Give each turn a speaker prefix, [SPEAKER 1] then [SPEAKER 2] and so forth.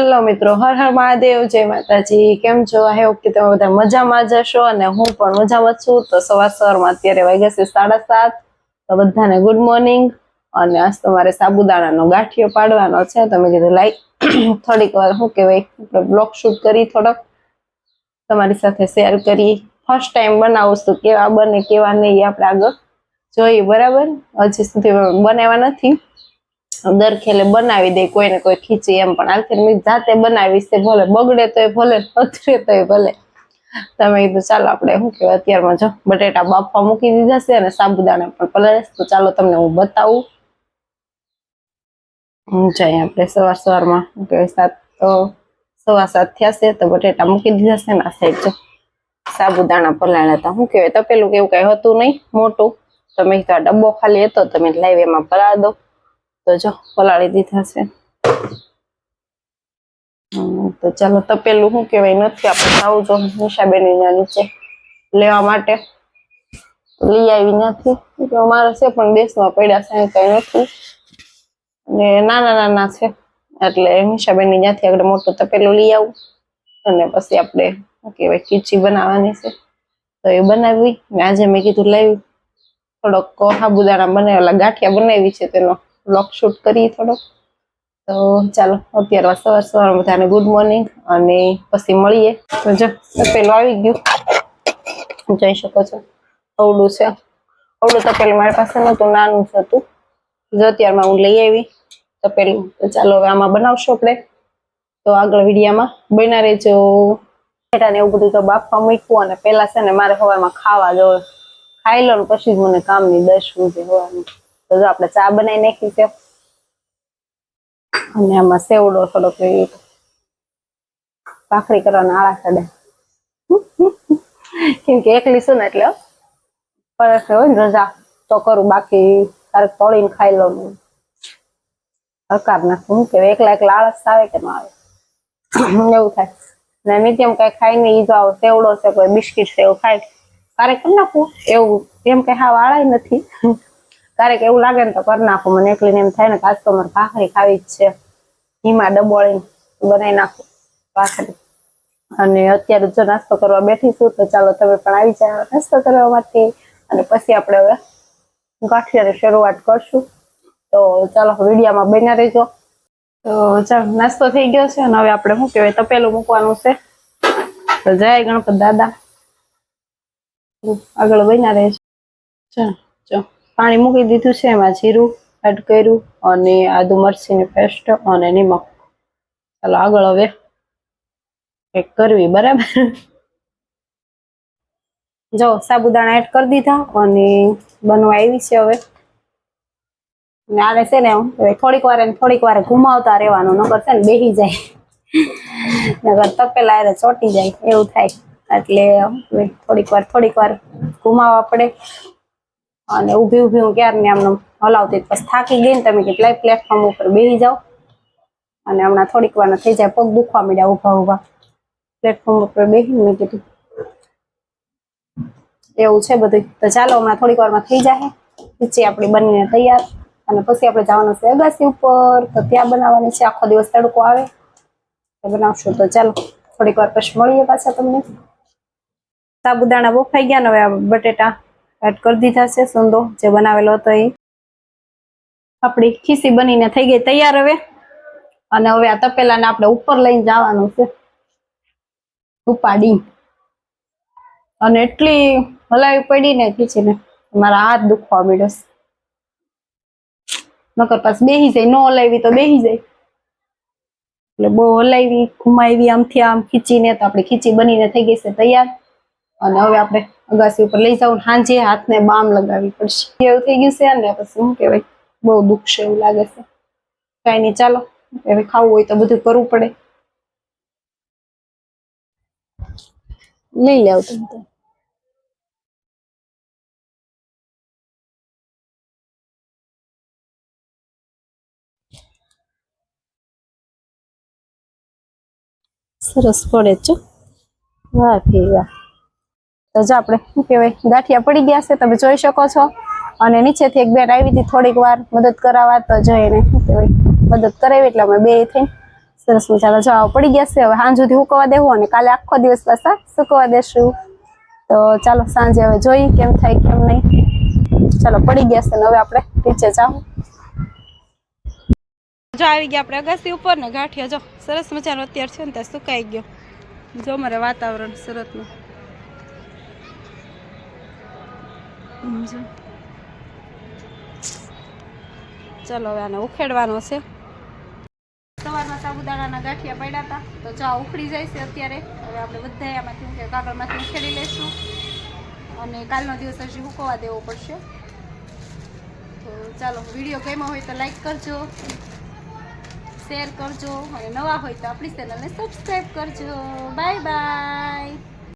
[SPEAKER 1] Hello મિત્રો, હર હર મહાદેવ, જય માતાજી. કેમ છો? આઈ હોપ કે તમે બધા મજામાં જ હશો અને હું પણ મજામાં છું. તો સવાર સવારમાં અત્યારે વાગ્યા છે સાડા સાત. તો બધાને ગુડ મોર્નિંગ અને આજ તમારે સાબુદાણાનો ગાંઠિયો પાડવાનો છે. તમે કીધું લાઈક થોડીક વાર, શું કહેવાય બ્લોગ શૂટ કરી થોડોક. તમારી સાથે શેર કરી ફર્સ્ટ ટાઈમ બનાવું છું, કેવા બને, કેવા નહીં આપણે આગળ જોઈએ, બરાબર? હજી સુધી બનાવ્યા નથી. દર ખેલે બનાવી દે કોઈને કોઈ ખીચી એમ પણ. આખી મેં જાતે બનાવીશ તે ભલે, બગડે તોય ભલે પથરે તોય ભલે. તમે કીધું, ચાલો આપણે શું કહેવાય, અત્યારમાં જો બટેટા બાફવા મૂકી દીધા છે અને સાબુદાણા પણ પલાળે તો ચાલો તમને હું બતાવું. જઈએ આપણે સવાર સવારમાં શું કહેવાય, સાત તો સવા સાત થયા તો બટેટા મૂકી દીધા છે ને આ સાઈડ જો સાબુદાણા પલાળ્યા હતા. શું કહેવાય, તપેલું કે એવું કઈ હતું નહીં, મોટું. તમે કીધું, આ ડબ્બો ખાલી હતો તમે લાઈવ એમાં પલાળ દો. તો જો, પલાળી દીધા છે. તો ચાલો તપેલું શું કહેવાય, નથી આપણે આવું જો નિશાબેની નીચે લેવા માટે. લઈ આવી નથી અમારે છે પણ દેશમાં પડ્યા છે, કઈ નથી. અને નાના નાના છે, એટલે નિશાબેનની ત્યાંથી આગળ મોટું તપેલું લઈ આવું. અને પછી આપણે, શું કહેવાય ખીચી બનાવવાની છે. તો એ બનાવી આજે મેં કીધું લાવી થોડોક સાબુદાણા બનાવેલા ગાંઠિયા બનાવી છે તેનો. બ્લોગ શૂટ કરીએ થોડોક. તો ચાલો, અત્યારે સવાર સવાર બધાને ગુડ મોર્નિંગ અને પછી મળીએ. તો જો, તપેલું આવી ગયું. જોઈ શકો છો અવડું છે. અવડું તપેલું મારી પાસે નહોતું, નાનું જ હતું. જો અત્યારમાં હું લઈ આવી તપેલું. તો ચાલો, હવે આમાં બનાવશું આપણે. તો આગળ વિડીયામાં બના રહેજો. બેટાને એવું બધું તો બાફવા મૂક્યું અને પહેલાં છે ને મારે હવામાં ખાવા જવું. ખાઈ લો પછી જ મને કામની દસ સુધી હોવાનું. તો જો આપણે ચા બનાવી નાખી છે. અને આમાં સેવડો થોડોક ભાખરી કરવાના આળા ચડે. કેમ કે એકલી છું ને એટલે પરસ હોય ને રજા તો કરું, બાકી તારે તળીને ખાઈ લઉં હકાર નાખું શું કે એકલા એકલા આળસ આવે કે ના આવે? એવું થાય. ને મીડિયમ કઈ ખાઈ ને ઈજો આવો સેવડો છે, કોઈ બિસ્કિટ છે, એવું ખાય. ક્યારેક નાખું એવું એમ કઈ હા વાળાય નથી. ક્યારેક એવું લાગે ને તો કરી નાખું. મને એકલીને એમ થાય ને આજ તો ભાખરી ખાવી જ છે. ઘીમાં ડબોળીને બનાવી નાખું ભાખરી. અને અત્યારે જો નાસ્તો કરવા બેઠી છું તો ચાલો તમે પણ આવી જાઓ નાસ્તો કરવા માટે. અને પછી આપણે હવે ગાંઠિયાની શરૂઆત કરશું. તો ચાલો વિડીયામાં બન્યા રહેજો. તો ચાલો, નાસ્તો થઈ ગયો છે અને હવે આપણે શું કહેવાય, તપેલું મૂકવાનું છે. તો જય ગણપત દાદા. આગળ બન્યા રહે ચાલો, જો. પાણી મૂકી દીધું છે, એમાં જીરું એડ કર્યું અને આદુ મરચીની પેસ્ટ અને નિમક. ચાલો આગળ હવે કંઈક કરવી, બરાબર? જો, સાબુદાણા એડ કરી દીધા અને બનવા આવી છે હવે. આને છે ને થોડીક વાર થોડીક વાર ઘુમાવતા રહેવાનું નગર છે ને બેહી જાય. નગર તપેલા એને ચોટી જાય, એવું થાય. એટલે થોડીક વાર થોડીક વાર ઘુમાવવા પડે. અને ઊભી ઊભી હું ક્યારની આમને હલાવતી પછી થાકી ગઈ ને તમે કેટલાય પ્લેટફોર્મ ઉપર બેસી જાઓ. અને હમણાં થોડીક વાર થઈ જાય, પગ દુખવા માંડ્યા ઊભા ઊભા. પ્લેટફોર્મ ઉપર બેસીને મેં કીધું. એવું છે બધું તો ચાલો, હમણાં થોડીક વારમાં થઈ જાય ખીચી આપણી બનીને તૈયાર. અને પછી આપણે જવાનું છે અગાસી ઉપર. તો ત્યાં બનાવવાની છે. આખો દિવસ તડકો આવે. તો બનાવશું. તો ચાલો, થોડીક વાર પછી મળીએ પાછા તમને. સાબુદાણા બફાઈ ગયા ને હવે બટેટા? એડ કરી દીધા છે સુંદો જે બનાવેલો હતો એ. આપણી ખીસી બનીને થઈ ગઈ તૈયાર હવે. અને હવે આ તપેલાને આપણે ઉપર લઈને જવાનું છે. ઉપાડી અને એટલી હલાવી પડી ને ખીચીને મારા હાથ દુખવા મળ્યો. નકર પાછ બેહી જાય, ન હલાવી તો બેહી જાય. એટલે બહુ હલાવી, ઘુમાવી આમથી આમ ખીચીને તો આપણે ખીચી બનીને થઈ ગઈ છે તૈયાર. અને હવે આપણે અગાસી ઉપર લઈ જાવ સાંજે હાથને બામ લગાવવી પડશે. એવું થઈ ગયું છે ને પછી શું કહેવાય? બહુ દુઃખ છે એવું લાગે છે. કઈ નહીં, ચાલો. હવે ખાવું હોય તો બધું કરવું પડે. લઈ લેવું તમે. સરસ પડે છો વાહ ફી વાહ. તો જો આપણે શું કહેવાય, ગાંઠિયા પડી ગયા છે, તમે જોઈ શકો છો. અને નીચેથી એક બેન આવી હતી થોડીક વાર મદદ કરાવવા, તો જો એને શું કહેવાય, મદદ કરાવી, એટલે અમે બે થઈ.
[SPEAKER 2] સરસ મજાના જો પડી ગયા છે. હવે સાંજ સુધી સુકવા દેવું અને કાલે આખો દિવસ પાછા સુકવા દેશું. તો ચાલો સાંજે હવે જોઈ કેમ થાય કેમ નહીં. ચાલો પડી ગયા છે હવે આપણે નીચે જાઉં. જો આવી ગયા આપણે અગાસી ઉપર ને ગાંઠિયા, જો સરસ મજાનો અત્યારે છે ને ત્યાં સુકાઈ ગયો. જો મારે વાતાવરણ સુરતનું હમ, જો. ચાલો, હવે આને ઉખેડવાનો છે. સવારમાં સાબુદાણાના ગાંઠિયા પડ્યા હતા, તો ચા ઉખડી જાય છે અત્યારે. હવે આપણે બધા આમાંથી હું કાગળમાંથી ઉખેડી લઈશું. અને કાલનો દિવસ હજી ઉકવા દેવો પડશે. તો ચાલો, વીડિયો ગમ્યો હોય તો લાઈક કરજો, શેર કરજો, અને નવા હોય તો આપણી ચેનલને સબસ્ક્રાઈબ કરજો. Bye bye.